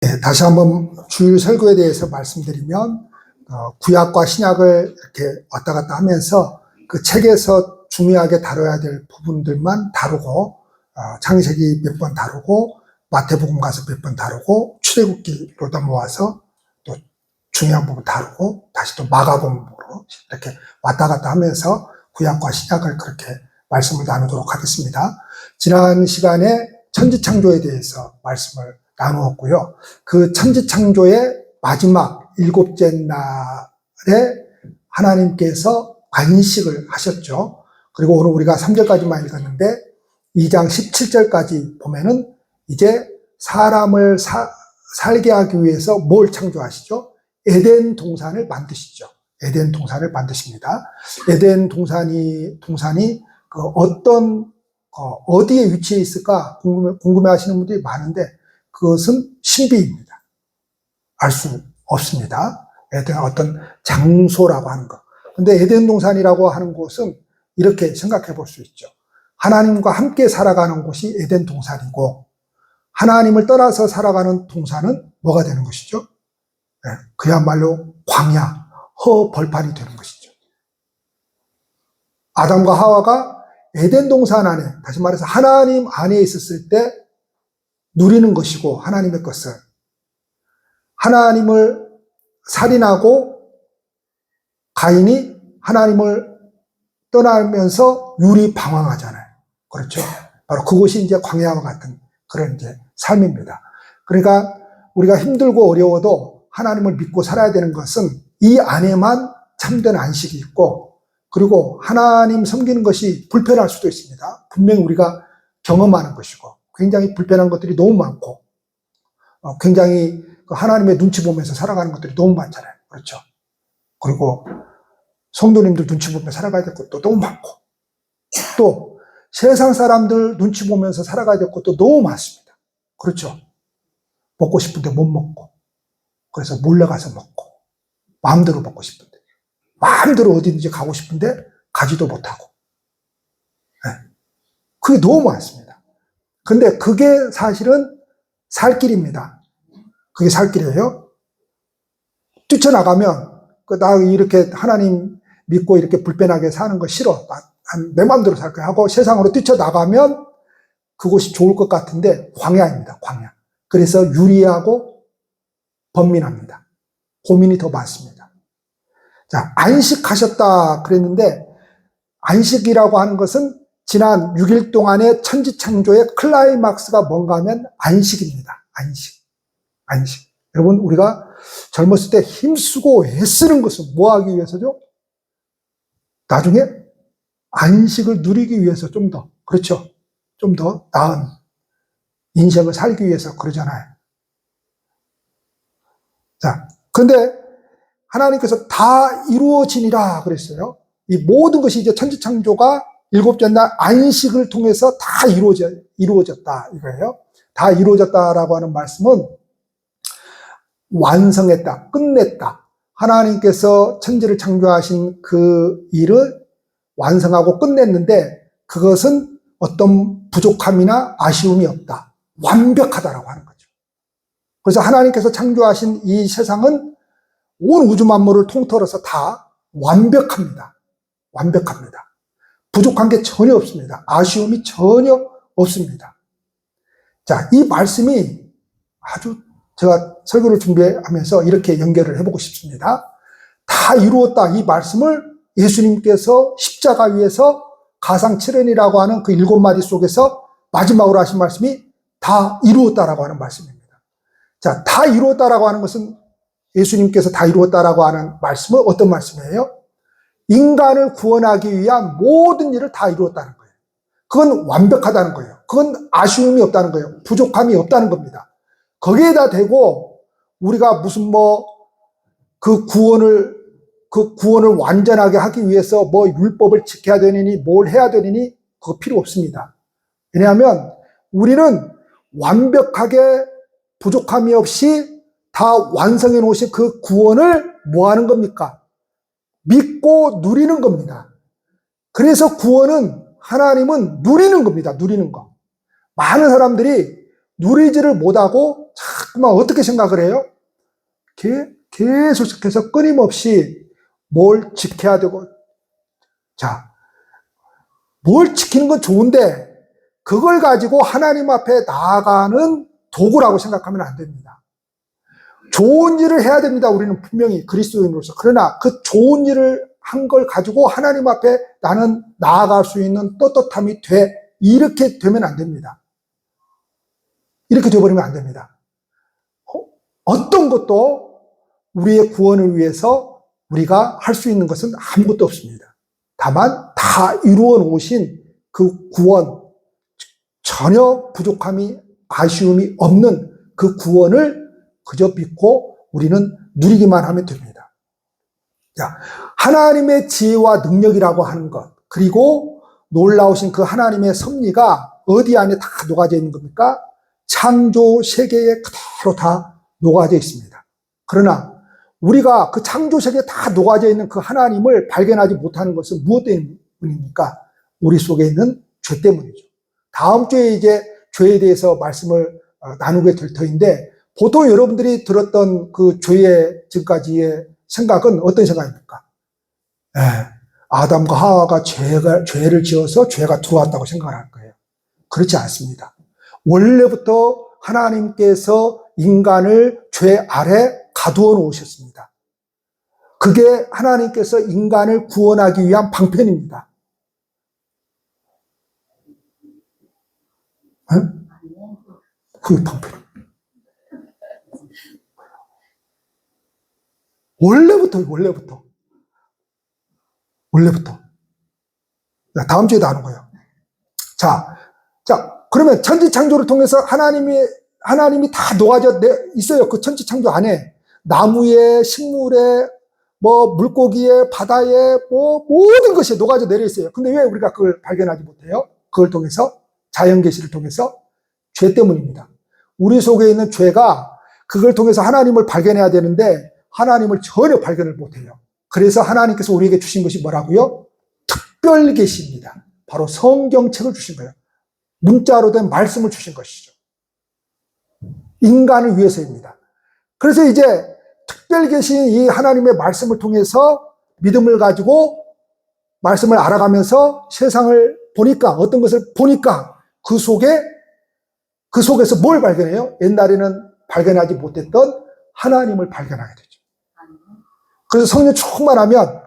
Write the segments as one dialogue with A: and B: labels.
A: 네, 다시 한번 주일 설교에 대해서 말씀드리면 어, 구약과 신약을 이렇게 왔다 갔다 하면서 그 책에서 중요하게 다뤄야 될 부분들만 다루고 어, 창세기 몇 번 다루고 마태복음 가서 몇 번 다루고 출애굽기로 넘어와서 또 중요한 부분 다루고 다시 또 마가복음으로 이렇게 왔다 갔다 하면서 구약과 신약을 그렇게 말씀을 나누도록 하겠습니다. 지난 시간에 천지창조에 대해서 말씀을 나누었고요. 그 천지창조의 마지막 일곱째 날에 하나님께서 안식을 하셨죠. 그리고 오늘 우리가 3절까지만 읽었는데 2장 17절까지 보면은 이제 사람을 사- 살게 하기 위해서 뭘 창조하시죠? 에덴 동산을 만드시죠. 에덴 동산을 만드십니다. 에덴 동산이 동산이 그 어떤 어, 디에 위치해 있을까 궁금해, 궁금해 하시는 분들이 많은데 그것은 신비입니다. 알 수 없습니다. 에덴 어떤 장소라고 하는 것. 근데 에덴 동산이라고 하는 곳은 이렇게 생각해 볼 수 있죠. 하나님과 함께 살아가는 곳이 에덴 동산이고 하나님을 떠나서 살아가는 동산은 뭐가 되는 것이죠? 네, 그야말로 광야, 허벌판이 되는 것이죠. 아담과 하와가 에덴 동산 안에, 다시 말해서 하나님 안에 있었을 때 누리는 것이고 하나님의 것을 하나님을 살인하고 가인이 하나님을 떠나면서 유리 방황하잖아요. 그렇죠. 바로 그것이 이제 광야와 같은 그런 이제 삶입니다. 그러니까 우리가 힘들고 어려워도 하나님을 믿고 살아야 되는 것은 이 안에만 참된 안식이 있고 그리고 하나님 섬기는 것이 불편할 수도 있습니다. 분명히 우리가 경험하는 것이고 굉장히 불편한 것들이 너무 많고 어, 굉장히 그 하나님의 눈치 보면서 살아가는 것들이 너무 많잖아요. 그렇죠. 그리고 성도님들 눈치 보면서 살아가야 될 것도 너무 많고 또 세상 사람들 눈치 보면서 살아가야 될 것도 너무 많습니다. 그렇죠. 먹고 싶은데 못 먹고 그래서 몰래 가서 먹고 마음대로 먹고 싶은데 마음대로 어디든지 가고 싶은데 가지도 못하고 네. 그게 너무 많습니다. 근데 그게 사실은 살 길입니다. 그게 살 길이에요. 뛰쳐나가면 그나 이렇게 하나님 믿고 이렇게 불편하게 사는 거 싫어. 나- 난내 마음대로 살 거야 하고 세상으로 뛰쳐나가면 그곳이 좋을 것 같은데 광야입니다. 광야. 그래서 유리하고 번민합니다. 고민이 더 많습니다. 자, 안식하셨다 그랬는데 안식이라고 하는 것은 지난 6일 동안의 천지창조의 클라이막스가 뭔가 하면 안식입니다. 안식. 안식. 여러분, 우리가 젊었을 때 힘쓰고 애쓰는 것은 뭐 하기 위해서죠? 나중에 안식을 누리기 위해서 좀 더, 그렇죠. 좀 더 나은 인생을 살기 위해서 그러잖아요. 자, 근데 하나님께서 다 이루어지니라 그랬어요. 이 모든 것이 이제 천지창조가 일곱째 날 안식을 통해서 다 이루어져, 이루어졌다 이거예요. 다 이루어졌다라고 하는 말씀은 완성했다, 끝냈다. 하나님께서 천지를 창조하신 그 일을 완성하고 끝냈는데 그것은 어떤 부족함이나 아쉬움이 없다. 완벽하다라고 하는 거죠. 그래서 하나님께서 창조하신 이 세상은 온 우주 만물을 통틀어서 다 완벽합니다. 완벽합니다. 부족한 게 전혀 없습니다. 아쉬움이 전혀 없습니다. 자, 이 말씀이 아주 제가 설교를 준비하면서 이렇게 연결을 해보고 싶습니다. 다 이루었다. 이 말씀을 예수님께서 십자가 위에서 가상칠언이라고 하는 그 일곱 마디 속에서 마지막으로 하신 말씀이 다 이루었다라고 하는 말씀입니다. 자, 다 이루었다라고 하는 것은 예수님께서 다 이루었다라고 하는 말씀은 어떤 말씀이에요? 인간을 구원하기 위한 모든 일을 다 이루었다는 거예요. 그건 완벽하다는 거예요. 그건 아쉬움이 없다는 거예요. 부족함이 없다는 겁니다. 거기에다 대고 우리가 무슨 뭐 그 구원을 그 구원을 완전하게 하기 위해서 뭐 율법을 지켜야 되느니 뭘 해야 되느니 그거 필요 없습니다. 왜냐하면 우리는 완벽하게 부족함이 없이 다 완성해 놓으신 그 구원을 뭐 하는 겁니까? 믿고 누리는 겁니다. 그래서 구원은 하나님은 누리는 겁니다. 누리는 거. 많은 사람들이 누리지를 못하고 자꾸만 어떻게 생각을 해요? 계- 계속해서 끊임없이 뭘 지켜야 되고, 자, 뭘 지키는 건 좋은데, 그걸 가지고 하나님 앞에 나아가는 도구라고 생각하면 안 됩니다. 좋은 일을 해야 됩니다. 우리는 분명히 그리스도인으로서. 그러나 그 좋은 일을 한 걸 가지고 하나님 앞에 나는 나아갈 수 있는 떳떳함이 돼. 이렇게 되면 안 됩니다. 이렇게 되어버리면 안 됩니다. 어, 어떤 것도 우리의 구원을 위해서 우리가 할 수 있는 것은 아무것도 없습니다. 다만 다 이루어 놓으신 그 구원, 전혀 부족함이, 아쉬움이 없는 그 구원을 그저 믿고 우리는 누리기만 하면 됩니다. 자, 하나님의 지혜와 능력이라고 하는 것, 그리고 놀라우신 그 하나님의 섭리가 어디 안에 다 녹아져 있는 겁니까? 창조 세계에 그대로 다 녹아져 있습니다. 그러나 우리가 그 창조 세계에 다 녹아져 있는 그 하나님을 발견하지 못하는 것은 무엇 때문입니까? 우리 속에 있는 죄 때문이죠. 다음 주에 이제 죄에 대해서 말씀을 어, 나누게 될 터인데 보통 여러분들이 들었던 그 죄의 지금까지의 생각은 어떤 생각입니까? 예, 아담과 하와가 죄가, 죄를 지어서 죄가 들어왔다고 생각을 할 거예요. 그렇지 않습니다. 원래부터 하나님께서 인간을 죄 아래 가두어 놓으셨습니다. 그게 하나님께서 인간을 구원하기 위한 방편입니다. 응? 그 방편. 원래부터, 원래부터. 원래부터. 자, 다음 주에 나눈 거예요. 자, 자, 그러면 천지창조를 통해서 하나님이, 하나님이 다 녹아져 내- 있어요. 그 천지창조 안에. 나무에, 식물에, 뭐, 물고기에, 바다에, 뭐, 모든 것이 녹아져 내려 있어요. 근데 왜 우리가 그걸 발견하지 못해요? 그걸 통해서, 자연계시를 통해서, 죄 때문입니다. 우리 속에 있는 죄가 그걸 통해서 하나님을 발견해야 되는데, 하나님을 전혀 발견을 못해요. 그래서 하나님께서 우리에게 주신 것이 뭐라고요? 특별 계시입니다. 바로 성경책을 주신 거예요. 문자로 된 말씀을 주신 것이죠. 인간을 위해서입니다. 그래서 이제 특별 계신 이 하나님의 말씀을 통해서 믿음을 가지고 말씀을 알아가면서 세상을 보니까 어떤 것을 보니까 그 속에 그 속에서 뭘 발견해요? 옛날에는 발견하지 못했던 하나님을 발견하게 되죠. 그래서 성령 충만하면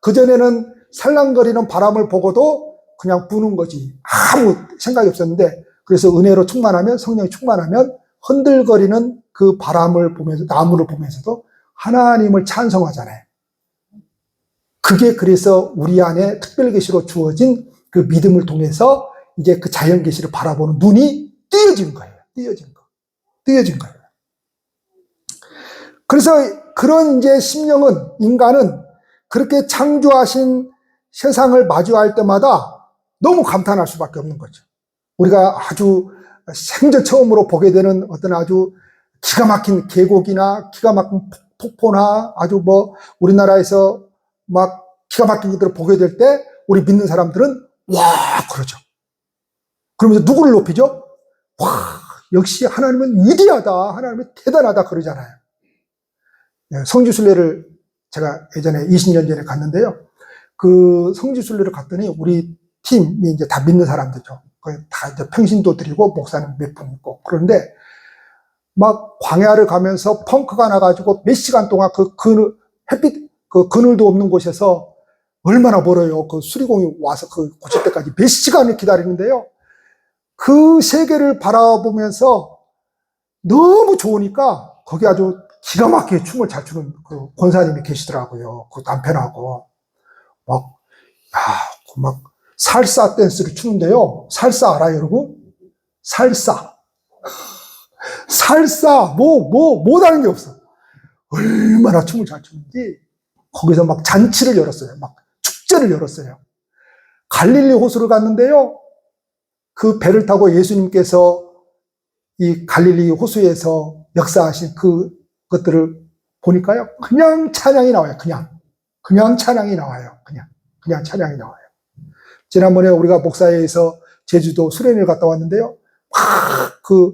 A: 그전에는 살랑거리는 바람을 보고도 그냥 부는 거지. 아무 생각이 없었는데, 그래서 은혜로 충만하면, 성령이 충만하면, 흔들거리는 그 바람을 보면서, 나무를 보면서도 하나님을 찬성하잖아요. 그게 그래서 우리 안에 특별 계시로 주어진 그 믿음을 통해서 이제 그 자연 계시를 바라보는 눈이 띄어진 거예요. 띄어진 거. 띄어진 거예요. 그래서 그런 이제 심령은, 인간은 그렇게 창조하신 세상을 마주할 때마다 너무 감탄할 수밖에 없는 거죠. 우리가 아주 생전 처음으로 보게 되는 어떤 아주 기가 막힌 계곡이나 기가 막힌 폭포나 아주 뭐 우리나라에서 막 기가 막힌 것들을 보게 될 때 우리 믿는 사람들은 와 그러죠. 그러면서 누구를 높이죠? 와 역시 하나님은 위대하다. 하나님은 대단하다 그러잖아요. 예, 성지순례를 제가 예전에 20년 전에 갔는데요. 그 성지순례를 갔더니 우리 팀이 이제 다 믿는 사람들죠. 거의 다 이제 평신도 드리고 목사님 몇분 있고 그런데 막 광야를 가면서 펑크가 나가지고 몇 시간 동안 그 그늘 햇빛 그 그늘도 없는 곳에서 얼마나 멀어요. 그 수리공이 와서 그 고칠 때까지 몇 시간을 기다리는데요. 그 세계를 바라보면서 너무 좋으니까 거기 아주 기가 막히게 춤을 잘 추는 그 권사님이 계시더라고요. 그 남편하고 막, 야, 그 막 살사 댄스를 추는데요. 살사 알아요, 여러분? 살사. 살사, 뭐, 뭐, 못하는 게 없어. 얼마나 춤을 잘 추는지, 거기서 막 잔치를 열었어요. 막 축제를 열었어요. 갈릴리 호수를 갔는데요. 그 배를 타고 예수님께서 이 갈릴리 호수에서 역사하신 그 것들을 보니까요. 그냥 찬양이 나와요. 그냥. 그냥 찬양이 나와요. 그냥. 그냥 찬양이 나와요. 지난번에 우리가 목사회에서 제주도 수련회를 갔다 왔는데요. 막 그,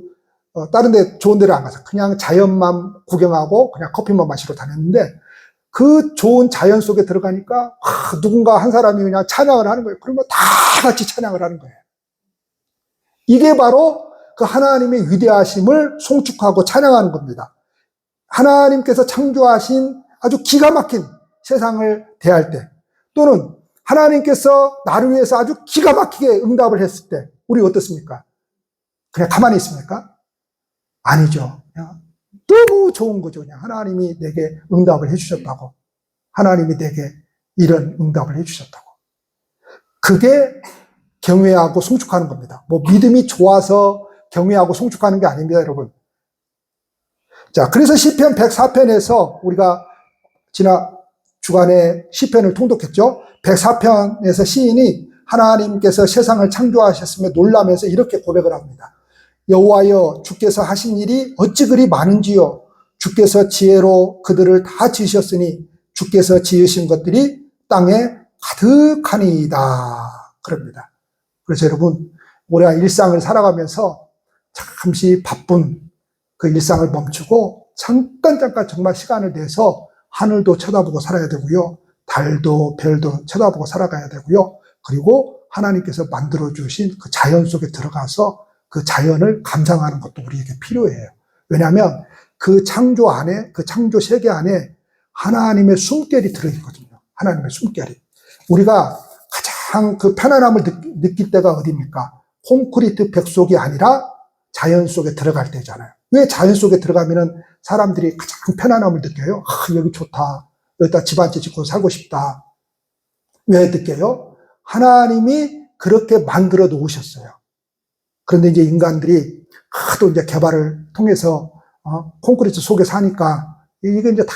A: 어, 다른 데 좋은 데를 안 가서 그냥 자연만 구경하고 그냥 커피만 마시러 다녔는데 그 좋은 자연 속에 들어가니까 와, 누군가 한 사람이 그냥 찬양을 하는 거예요. 그러면 다 같이 찬양을 하는 거예요. 이게 바로 그 하나님의 위대하심을 송축하고 찬양하는 겁니다. 하나님께서 창조하신 아주 기가 막힌 세상을 대할 때 또는 하나님께서 나를 위해서 아주 기가 막히게 응답을 했을 때 우리 어떻습니까? 그냥 가만히 있습니까? 아니죠. 너무 좋은 거죠. 그냥 하나님이 내게 응답을 해주셨다고. 하나님이 내게 이런 응답을 해주셨다고. 그게 경외하고 송축하는 겁니다. 뭐 믿음이 좋아서 경외하고 송축하는 게 아닙니다, 여러분. 자, 그래서 시편 104편에서 우리가 지난 주간에 시편을 통독했죠. 104편에서 시인이 하나님께서 세상을 창조하셨으며 놀라면서 이렇게 고백을 합니다. 여호와여 주께서 하신 일이 어찌 그리 많은지요 주께서 지혜로 그들을 다 지으셨으니 주께서 지으신 것들이 땅에 가득하니이다 그럽니다. 그래서 여러분 우리가 일상을 살아가면서 잠시 바쁜 그 일상을 멈추고 잠깐 잠깐 정말 시간을 내서 하늘도 쳐다보고 살아야 되고요. 달도 별도 쳐다보고 살아가야 되고요. 그리고 하나님께서 만들어 주신 그 자연 속에 들어가서 그 자연을 감상하는 것도 우리에게 필요해요. 왜냐하면 그 창조 안에, 그 창조 세계 안에 하나님의 숨결이 들어 있거든요. 하나님의 숨결이. 우리가 가장 그 편안함을 느낄 때가 어디입니까? 콘크리트 벽 속이 아니라 자연 속에 들어갈 때잖아요. 왜 자연 속에 들어가면은 사람들이 가장 편안함을 느껴요? 아, 여기 좋다. 여기다 집 한 채 짓고 살고 싶다. 왜 느껴요? 하나님이 그렇게 만들어 놓으셨어요. 그런데 이제 인간들이 하도 이제 개발을 통해서 어, 콘크리트 속에 사니까 이게 이제 다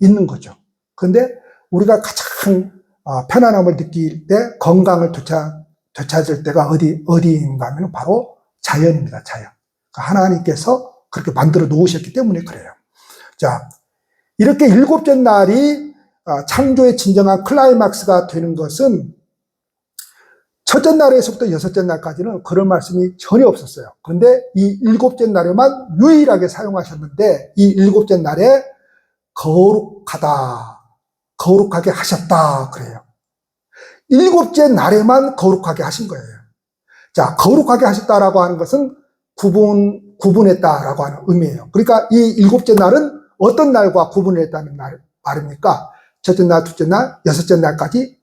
A: 있는 거죠. 그런데 우리가 가장 어, 편안함을 느낄 때 건강을 되찾, 되찾을 때가 어디, 어디인가 하면 바로 자연입니다. 자연. 그러니까 하나님께서 그렇게 만들어 놓으셨기 때문에 그래요. 자, 이렇게 일곱째 날이 어, 창조의 진정한 클라이막스가 되는 것은 첫째 날에서부터 여섯째 날까지는 그런 말씀이 전혀 없었어요. 그런데 이 일곱째 날에만 유일하게 사용하셨는데 이 일곱째 날에 거룩하다, 거룩하게 하셨다 그래요. 일곱째 날에만 거룩하게 하신 거예요. 자, 거룩하게 하셨다라고 하는 것은 구분, 구분했다라고 하는 의미예요. 그러니까 이 일곱째 날은 어떤 날과 구분했다는 말, 말입니까? 첫째 날, 둘째 날, 여섯째 날까지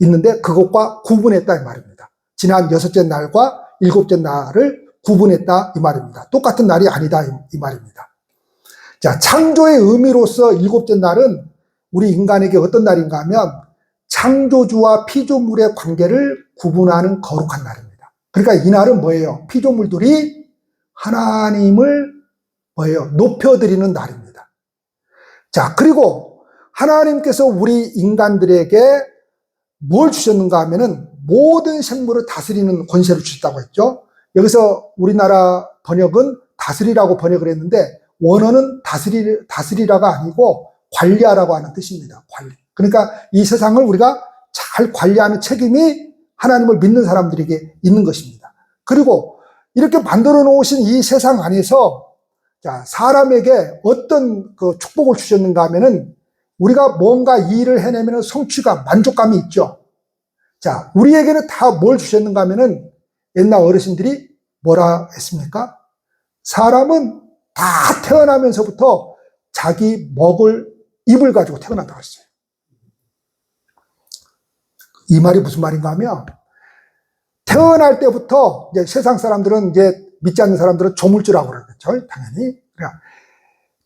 A: 있는데 그것과 구분했다 이 말입니다. 지난 여섯째 날과 일곱째 날을 구분했다 이 말입니다. 똑같은 날이 아니다 이 말입니다. 자, 창조의 의미로서 일곱째 날은 우리 인간에게 어떤 날인가 하면 창조주와 피조물의 관계를 구분하는 거룩한 날입니다. 그러니까 이 날은 뭐예요? 피조물들이 하나님을 뭐예요? 높여드리는 날입니다. 자, 그리고 하나님께서 우리 인간들에게 뭘 주셨는가 하면은 모든 생물을 다스리는 권세를 주셨다고 했죠. 여기서 우리나라 번역은 다스리라고 번역을 했는데 원어는 다스리, 다스리라가 아니고 관리하라고 하는 뜻입니다. 관리. 그러니까 이 세상을 우리가 잘 관리하는 책임이 하나님을 믿는 사람들에게 있는 것입니다. 그리고 이렇게 만들어 놓으신 이 세상 안에서 자, 사람에게 어떤 그 축복을 주셨는가 하면은 우리가 뭔가 일을 해내면 성취감, 만족감이 있죠. 자, 우리에게는 다 뭘 주셨는가 하면은 옛날 어르신들이 뭐라 했습니까? 사람은 다 태어나면서부터 자기 먹을 입을 가지고 태어난다고 했어요. 이 말이 무슨 말인가 하면 태어날 때부터 이제 세상 사람들은 이제 믿지 않는 사람들은 조물주라고 그러겠죠. 당연히. 그러니까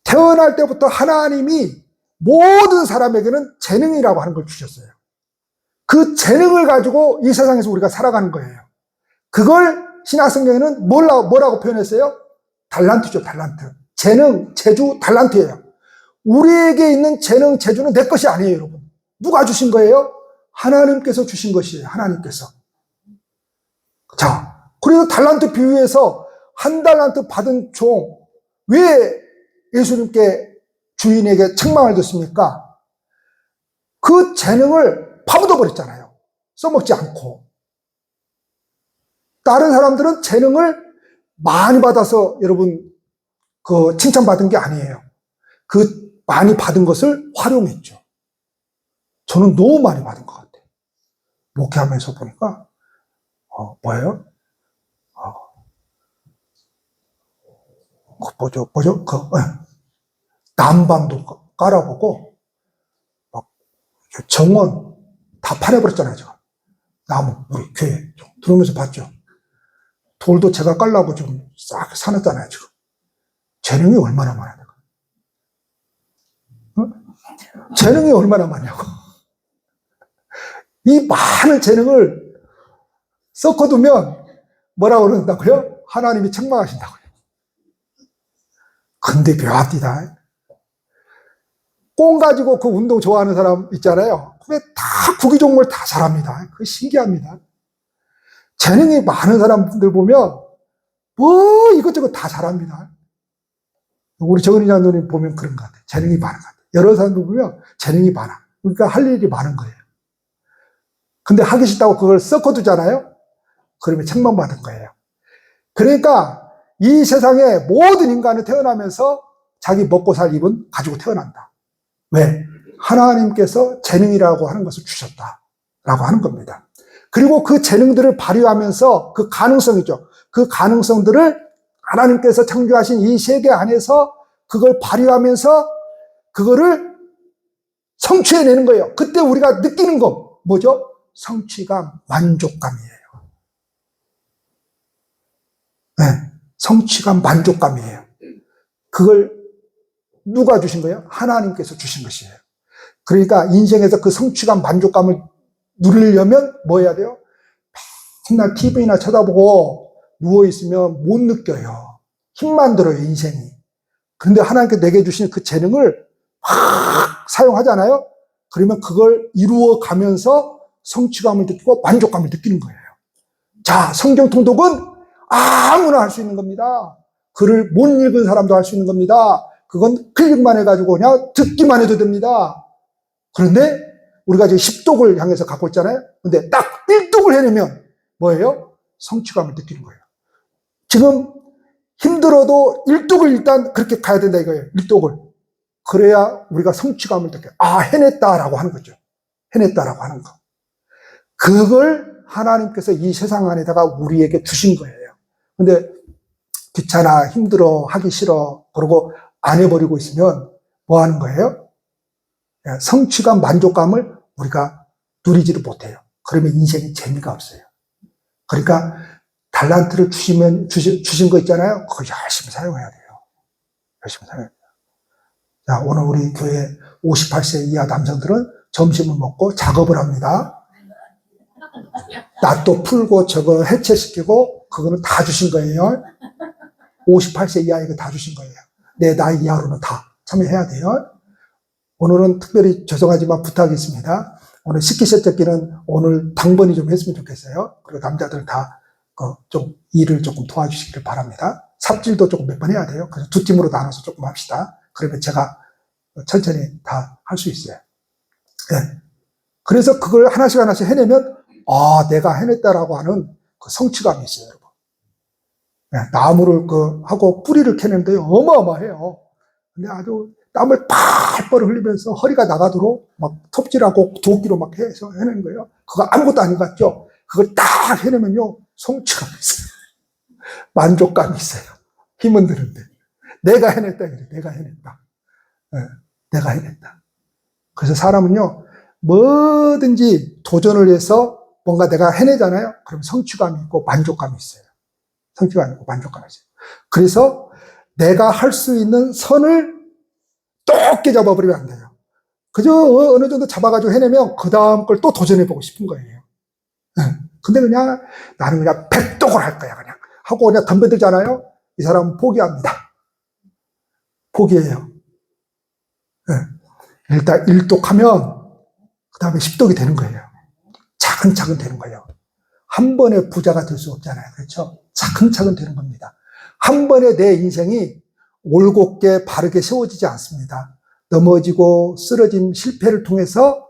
A: 태어날 때부터 하나님이 모든 사람에게는 재능이라고 하는 걸 주셨어요. 그 재능을 가지고 이 세상에서 우리가 살아가는 거예요. 그걸 신학성경에는 뭐라고, 뭐라고 표현했어요? 달란트죠, 달란트. 재능, 재주, 달란트예요. 우리에게 있는 재능, 재주는 내 것이 아니에요, 여러분. 누가 주신 거예요? 하나님께서 주신 것이에요, 하나님께서. 자, 그래서 달란트 비유에서 한 달란트 받은 종, 왜 예수님께 주인에게 책망을 듣습니까? 그 재능을 파묻어 버렸잖아요. 써먹지 않고. 다른 사람들은 재능을 많이 받아서 여러분 그 칭찬받은 게 아니에요. 그 많이 받은 것을 활용했죠. 저는 너무 많이 받은 것 같아요. 목회하면서 보니까 어, 뭐예요? 어, 그 뭐죠? 뭐죠? 그 예. 난방도 깔아보고 막 정원 다 팔아버렸잖아요. 제가 나무 우리 교회 좀 들어오면서 봤죠. 돌도 제가 깔라고 지금 싹 사놨잖아요. 지금 재능이 얼마나 많아요. 어? 재능이 얼마나 많냐고. 이 많은 재능을 섞어두면 뭐라고 그런다고요? 하나님이 책망하신다고요. 근데 묘합니다. 꽁 가지고 그 운동 좋아하는 사람 있잖아요. 그게 다 구기종물 다 잘합니다. 그 신기합니다. 재능이 많은 사람들 보면 뭐 이것저것 다 잘합니다. 우리 정은이 장로님 보면 그런 것 같아요. 재능이 많은 것 같아요. 여러 사람들 보면 재능이 많아. 그러니까 할 일이 많은 거예요. 근데 하기 싫다고 그걸 섞어두잖아요. 그러면 책망받은 거예요. 그러니까 이 세상에 모든 인간은 태어나면서 자기 먹고 살 입은 가지고 태어난다. 왜? 하나님께서 재능이라고 하는 것을 주셨다 라고 하는 겁니다. 그리고 그 재능들을 발휘하면서 그 가능성이죠. 그 가능성들을 하나님께서 창조하신 이 세계 안에서 그걸 발휘하면서 그거를 성취해내는 거예요. 그때 우리가 느끼는 거 뭐죠? 성취감, 만족감이에요. 네, 성취감, 만족감이에요. 그걸 누가 주신 거예요? 하나님께서 주신 것이에요. 그러니까 인생에서 그 성취감, 만족감을 누리려면 뭐 해야 돼요? 맨날 TV나 쳐다보고 누워있으면 못 느껴요. 힘만 들어요, 인생이. 그런데 하나님께 내게 주신 그 재능을 막 사용하잖아요? 그러면 그걸 이루어 가면서 성취감을 느끼고 만족감을 느끼는 거예요. 자, 성경 통독은 아무나 할 수 있는 겁니다. 글을 못 읽은 사람도 할 수 있는 겁니다. 그건 클릭만 해가지고 그냥 듣기만 해도 됩니다. 그런데 우리가 지금 10독을 향해서 갖고 있잖아요. 근데 딱 1독을 해내면 뭐예요? 성취감을 느끼는 거예요. 지금 힘들어도 1독을 일단 그렇게 가야 된다 이거예요. 1독을. 그래야 우리가 성취감을 느껴요. 아, 해냈다라고 하는 거죠. 해냈다라고 하는 거. 그걸 하나님께서 이 세상 안에다가 우리에게 두신 거예요. 근데 귀찮아, 힘들어, 하기 싫어, 그러고 안 해버리고 있으면 뭐 하는 거예요? 예, 성취감, 만족감을 우리가 누리지를 못해요. 그러면 인생에 재미가 없어요. 그러니까 달란트를 주시면, 주신, 주신 거 있잖아요. 그거 열심히 사용해야 돼요. 열심히 사용해야 돼요. 자, 오늘 우리 교회 58세 이하 남성들은 점심을 먹고 작업을 합니다. 낫도 풀고 저거 해체시키고 그거는 다 주신 거예요. 58세 이하 이거 다 주신 거예요. 내 나이 이하로는 다 참여해야 돼요. 오늘은 특별히 죄송하지만 부탁이 있습니다. 오늘 식기세척기는 오늘 당번이 좀 했으면 좋겠어요. 그리고 남자들 다좀 일을 조금 도와주시기를 바랍니다. 삽질도 조금 몇 번 해야 돼요. 그래서 두 팀으로 나눠서 조금 합시다. 그러면 제가 천천히 다 할 수 있어요. 네. 그래서 그걸 하나씩 하나씩 해내면 아 내가 해냈다라고 하는 그 성취감이 있어요, 나무를 그 하고 뿌리를 캐는데 어마어마해요. 근데 아주 땀을 팔뻘 흘리면서 허리가 나가도록 막 톱질하고 도끼로 막 해서 해내는 거예요. 그거 아무것도 아닌 것 같죠? 그걸 딱 해내면요, 성취감이 있어요. 만족감이 있어요. 힘은 드는데. 내가 해냈다. 내가 해냈다. 네, 내가 해냈다. 그래서 사람은요, 뭐든지 도전을 해서 뭔가 내가 해내잖아요? 그럼 성취감이 있고 만족감이 있어요. 성취감이 있고 만족감이 있어요. 그래서 내가 할 수 있는 선을 똑게 잡아버리면 안 돼요. 그저 어느 정도 잡아가지고 해내면 그 다음 걸 또 도전해보고 싶은 거예요. 근데 그냥 나는 그냥 백독을 할 거야, 그냥. 하고 그냥 덤벼들잖아요? 이 사람은 포기합니다. 포기해요. 일단 일독하면 그 다음에 십독이 되는 거예요. 차근차근 되는 거예요. 한 번에 부자가 될 수 없잖아요. 그렇죠? 차근차근 되는 겁니다. 한 번에 내 인생이 올곧게 바르게 세워지지 않습니다. 넘어지고 쓰러짐, 실패를 통해서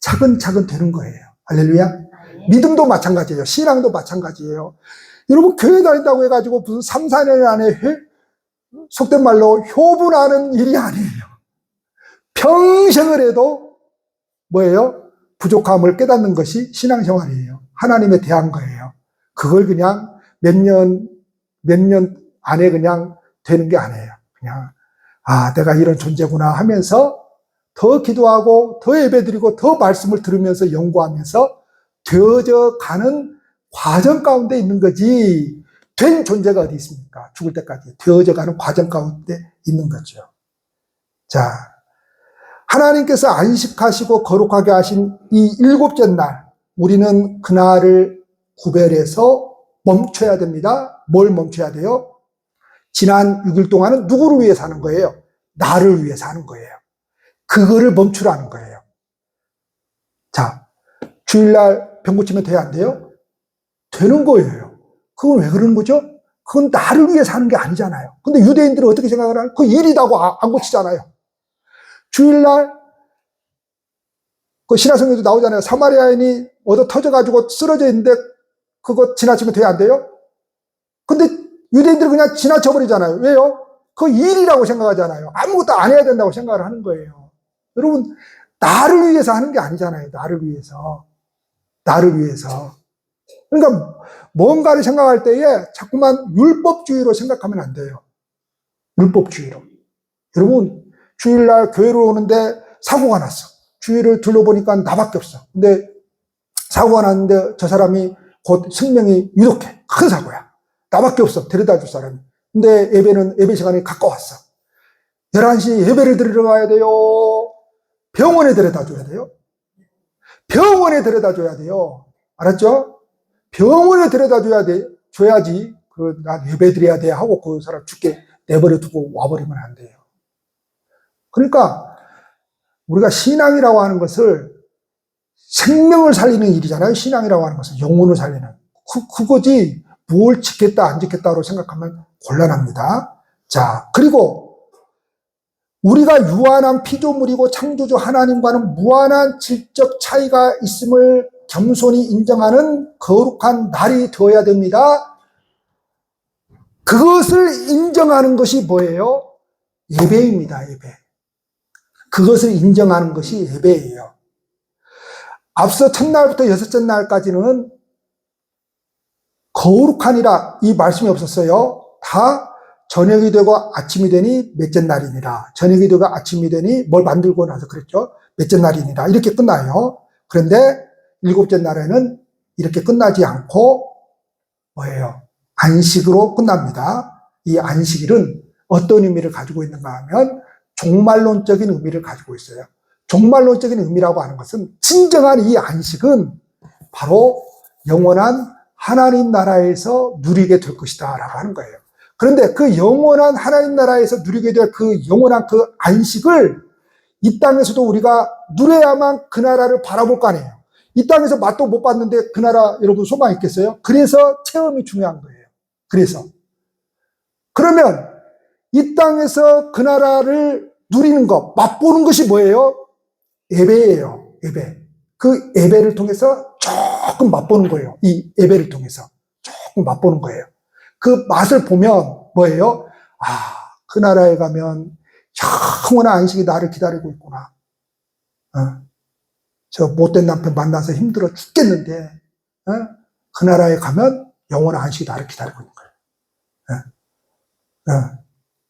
A: 차근차근 되는 거예요. 할렐루야. 믿음도 마찬가지예요. 신앙도 마찬가지예요. 여러분, 교회 다닌다고 해가지고 무슨 3, 4년 안에 회, 속된 말로 효분하는 일이 아니에요. 평생을 해도 뭐예요? 부족함을 깨닫는 것이 신앙생활이에요. 하나님에 대한 거예요. 그걸 그냥 몇 년, 몇 년 안에 그냥 되는 게 아니에요. 그냥, 아, 내가 이런 존재구나 하면서 더 기도하고 더 예배 드리고 더 말씀을 들으면서 연구하면서 되어져 가는 과정 가운데 있는 거지. 된 존재가 어디 있습니까? 죽을 때까지 되어져 가는 과정 가운데 있는 거죠. 자, 하나님께서 안식하시고 거룩하게 하신 이 일곱째 날, 우리는 그날을 구별해서 멈춰야 됩니다. 뭘 멈춰야 돼요? 지난 6일 동안은 누구를 위해 사는 거예요? 나를 위해 사는 거예요. 그거를 멈추라는 거예요. 자, 주일날 병 고치면 돼야 안 돼요? 되는 거예요. 그건 왜 그러는 거죠? 그건 나를 위해 사는 게 아니잖아요. 근데 유대인들은 어떻게 생각을 하나? 그 일이다고 아- 안 고치잖아요. 주일날 그 신화성에도 나오잖아요. 사마리아인이 얻어 터져가지고 쓰러져 있는데 그거 지나치면 돼야 안 돼요? 근데 유대인들은 그냥 지나쳐버리잖아요. 왜요? 그 일이라고 생각하잖아요. 아무것도 안 해야 된다고 생각을 하는 거예요. 여러분, 나를 위해서 하는 게 아니잖아요. 나를 위해서. 나를 위해서. 그러니까 뭔가를 생각할 때에 자꾸만 율법주의로 생각하면 안 돼요. 율법주의로. 여러분, 주일날 교회로 오는데 사고가 났어. 주위를 둘러보니까 나밖에 없어. 근데 사고가 났는데 저 사람이 곧 생명이 유독해. 큰 사고야. 나밖에 없어. 데려다 줄 사람이. 근데 예배는 예배 시간이 가까웠어. 11시 예배를 드리러 가야 돼요. 병원에 데려다 줘야 돼요. 병원에 데려다 줘야 돼요. 알았죠? 병원에 데려다 줘야 돼. 줘야지. 그, 난 예배 드려야 돼. 하고 그 사람 죽게 내버려 두고 와버리면 안 돼요. 그러니까 우리가 신앙이라고 하는 것을 생명을 살리는 일이잖아요. 신앙이라고 하는 것은 영혼을 살리는. 그, 그거지 뭘 지켰다 안 지켰다로 생각하면 곤란합니다. 자, 그리고 우리가 유한한 피조물이고 창조주 하나님과는 무한한 질적 차이가 있음을 겸손히 인정하는 거룩한 날이 되어야 됩니다. 그것을 인정하는 것이 뭐예요? 예배입니다, 예배. 그것을 인정하는 것이 예배예요. 앞서 첫날부터 여섯째 날까지는 거룩하니라 이 말씀이 없었어요. 다 저녁이 되고 아침이 되니 몇째 날이니라. 저녁이 되고 아침이 되니 뭘 만들고 나서 그랬죠. 몇째 날이니라. 이렇게 끝나요. 그런데 일곱째 날에는 이렇게 끝나지 않고 뭐예요? 안식으로 끝납니다. 이 안식일은 어떤 의미를 가지고 있는가 하면 종말론적인 의미를 가지고 있어요. 종말론적인 의미라고 하는 것은 진정한 이 안식은 바로 영원한 하나님 나라에서 누리게 될 것이다 라고 하는 거예요. 그런데 그 영원한 하나님 나라에서 누리게 될 그 영원한 그 안식을 이 땅에서도 우리가 누려야만 그 나라를 바라볼 거 아니에요. 이 땅에서 맛도 못 봤는데 그 나라 여러분 소망 있겠어요? 그래서 체험이 중요한 거예요. 그래서. 그러면 이 땅에서 그 나라를 누리는 것, 맛보는 것이 뭐예요? 예배예요. 예배. 그 예배를 통해서 조금 맛보는 거예요. 이 예배를 통해서. 조금 맛보는 거예요. 그 맛을 보면 뭐예요? 아, 그 나라에 가면 영원한 안식이 나를 기다리고 있구나. 어? 저 못된 남편 만나서 힘들어 죽겠는데, 어? 그 나라에 가면 영원한 안식이 나를 기다리고 있는 거예요. 어? 어.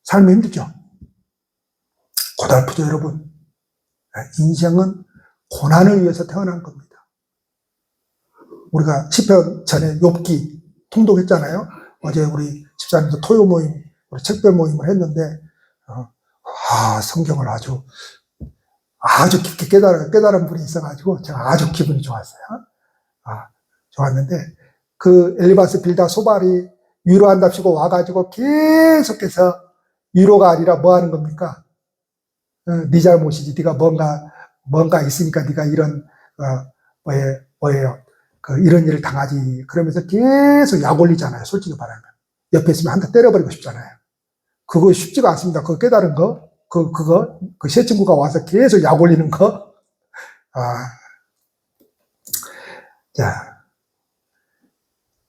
A: 삶이 힘들죠? 고달프죠, 여러분? 인생은 고난을 위해서 태어난 겁니다. 우리가 10편 전에 욥기 통독했잖아요. 어제 우리 집사님도 토요 모임, 우리 책별 모임을 했는데, 어, 아, 성경을 아주, 아주 깊게 깨달은, 깨달은 분이 있어가지고, 제가 아주 기분이 좋았어요. 아, 좋았는데, 그 엘리바스 빌다 소발이 위로한답시고 와가지고 계속해서 위로가 아니라 뭐 하는 겁니까? 어, 네 잘못이지. 네가 뭔가 뭔가 있으니까 네가 이런 어, 뭐예 뭐예요? 그 이런 일을 당하지. 그러면서 계속 약 올리잖아요. 솔직히 말하면 옆에 있으면 한 대 때려버리고 싶잖아요. 그거 쉽지가 않습니다. 그거 깨달은 거, 그 그거 그새 친구가 와서 계속 약 올리는 거. 아, 자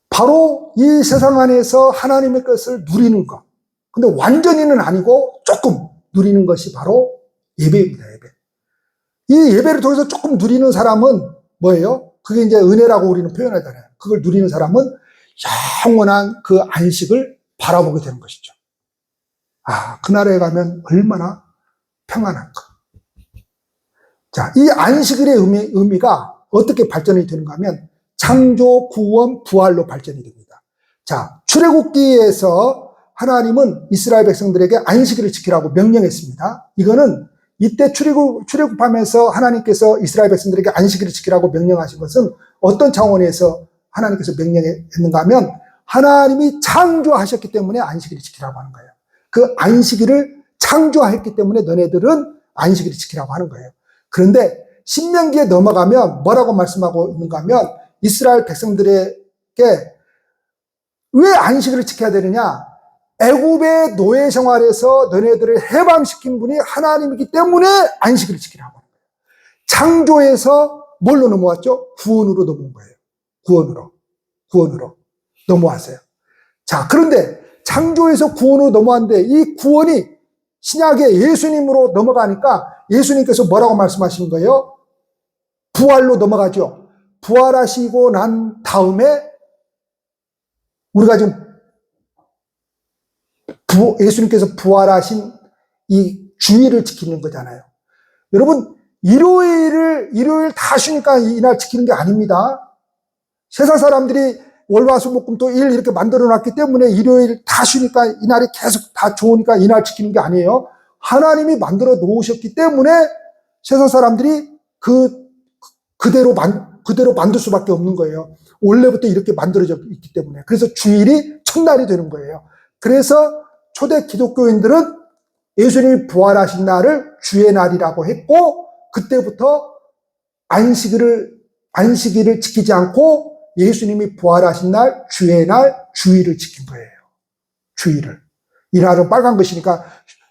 A: 바로 이 세상 안에서 하나님의 것을 누리는 것. 근데 완전히는 아니고 조금 누리는 것이 바로 예배입니다, 예배. 이 예배를 통해서 조금 누리는 사람은 뭐예요? 그게 이제 은혜라고 우리는 표현하잖아요. 그걸 누리는 사람은 영원한 그 안식을 바라보게 되는 것이죠. 아, 그 나라에 가면 얼마나 평안할까. 자, 이 안식일의 의미, 의미가 어떻게 발전이 되는가 하면 창조, 구원, 부활로 발전이 됩니다. 자, 출애굽기에서 하나님은 이스라엘 백성들에게 안식일을 지키라고 명령했습니다. 이거는 이때 출애굽, 출애굽하면서 하나님께서 이스라엘 백성들에게 안식일을 지키라고 명령하신 것은 어떤 차원에서 하나님께서 명령했는가 하면 하나님이 창조하셨기 때문에 안식일을 지키라고 하는 거예요. 그 안식일을 창조했기 때문에 너네들은 안식일을 지키라고 하는 거예요. 그런데 신명기에 넘어가면 뭐라고 말씀하고 있는가 하면 이스라엘 백성들에게 왜 안식일을 지켜야 되느냐? 애굽의 노예 생활에서 너네들을 해방시킨 분이 하나님이기 때문에 안식일을 지키라고 하는 거예요. 창조에서 뭘로 넘어왔죠? 구원으로 넘어온 거예요. 구원으로. 구원으로 넘어왔어요. 자, 그런데 창조에서 구원으로 넘어왔는데 이 구원이 신약의 예수님으로 넘어가니까 예수님께서 뭐라고 말씀하시는 거예요? 부활로 넘어가죠. 부활하시고 난 다음에 우리가 지금 부, 예수님께서 부활하신 이 주일을 지키는 거잖아요. 여러분, 일요일을, 일요일 다 쉬니까 이날 지키는 게 아닙니다. 세상 사람들이 월화수목금토 일 이렇게 만들어 놨기 때문에 일요일 다 쉬니까 이날이 계속 다 좋으니까 이날 지키는 게 아니에요. 하나님이 만들어 놓으셨기 때문에 세상 사람들이 그, 그대로 만, 그대로 만들 수밖에 없는 거예요. 원래부터 이렇게 만들어져 있기 때문에. 그래서 주일이 첫날이 되는 거예요. 그래서 초대 기독교인들은 예수님이 부활하신 날을 주의 날이라고 했고, 그때부터 안식일을, 안식일을 지키지 않고 예수님이 부활하신 날, 주의 날, 주일을 지킨 거예요. 주일을. 이날은 빨간 것이니까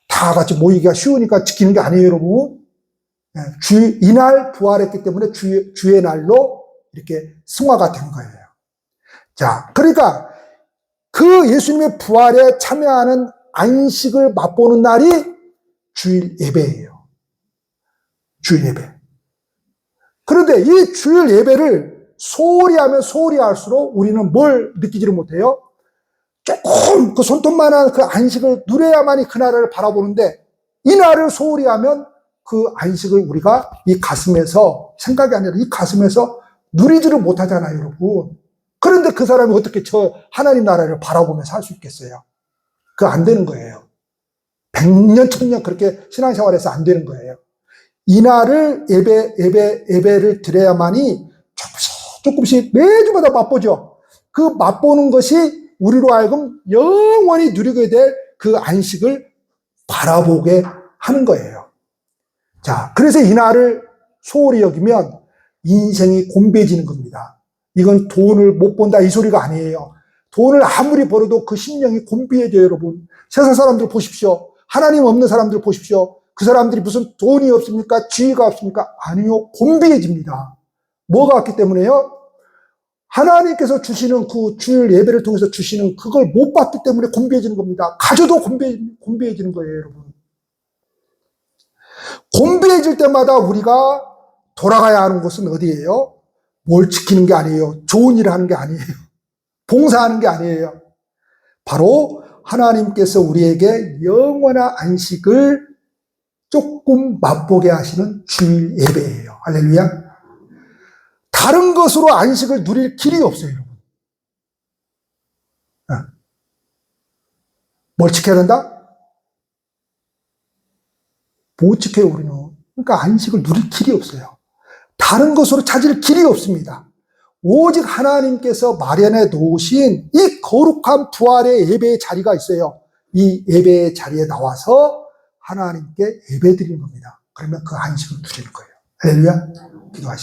A: 다 같이 모이기가 쉬우니까 지키는 게 아니에요, 여러분. 예, 주, 이날 부활했기 때문에 주, 주의 날로 이렇게 승화가 된 거예요. 자, 그러니까 그 예수님의 부활에 참여하는 안식을 맛보는 날이 주일 예배예요. 주일 예배. 그런데 이 주일 예배를 소홀히 하면 소홀히 할수록 우리는 뭘 느끼지를 못해요? 조금 그 손톱만한 그 안식을 누려야만이 그날을 바라보는데 이 날을 소홀히 하면 그 안식을 우리가 이 가슴에서 생각이 아니라 이 가슴에서 누리지를 못하잖아요, 여러분. 그런데 그 사람이 어떻게 저 하나님 나라를 바라보며 살 수 있겠어요? 그거 안 되는 거예요. 백년, 천년 그렇게 신앙생활에서 안 되는 거예요. 이날을 예배, 예배, 예배를 드려야만이 조금씩, 조금씩 매주마다 맛보죠. 그 맛보는 것이 우리로 하여금 영원히 누리게 될 그 안식을 바라보게 하는 거예요. 자, 그래서 이날을 소홀히 여기면 인생이 곤배해지는 겁니다. 이건 돈을 못 본다 이 소리가 아니에요. 돈을 아무리 벌어도 그 심령이 곤비해져요, 여러분. 세상 사람들 보십시오. 하나님 없는 사람들 보십시오. 그 사람들이 무슨 돈이 없습니까? 지위가 없습니까? 아니요, 곤비해집니다. 뭐가 왔기 때문에요? 하나님께서 주시는 그 주일 예배를 통해서 주시는 그걸 못 받기 때문에 곤비해지는 겁니다. 가져도 곤비, 곤비해지는 거예요, 여러분. 곤비해질 때마다 우리가 돌아가야 하는 곳은 어디예요? 뭘 지키는 게 아니에요. 좋은 일을 하는 게 아니에요. 봉사하는 게 아니에요. 바로 하나님께서 우리에게 영원한 안식을 조금 맛보게 하시는 주일 예배예요. 할렐루야. 다른 것으로 안식을 누릴 길이 없어요, 여러분. 어. 뭘 지켜야 된다? 못 지켜요, 우리는. 그러니까 안식을 누릴 길이 없어요. 다른 것으로 찾을 길이 없습니다. 오직 하나님께서 마련해 놓으신 이 거룩한 부활의 예배의 자리가 있어요. 이 예배의 자리에 나와서 하나님께 예배 드리는 겁니다. 그러면 그 안식을 누리는 거예요. 할렐루야. 기도하시죠.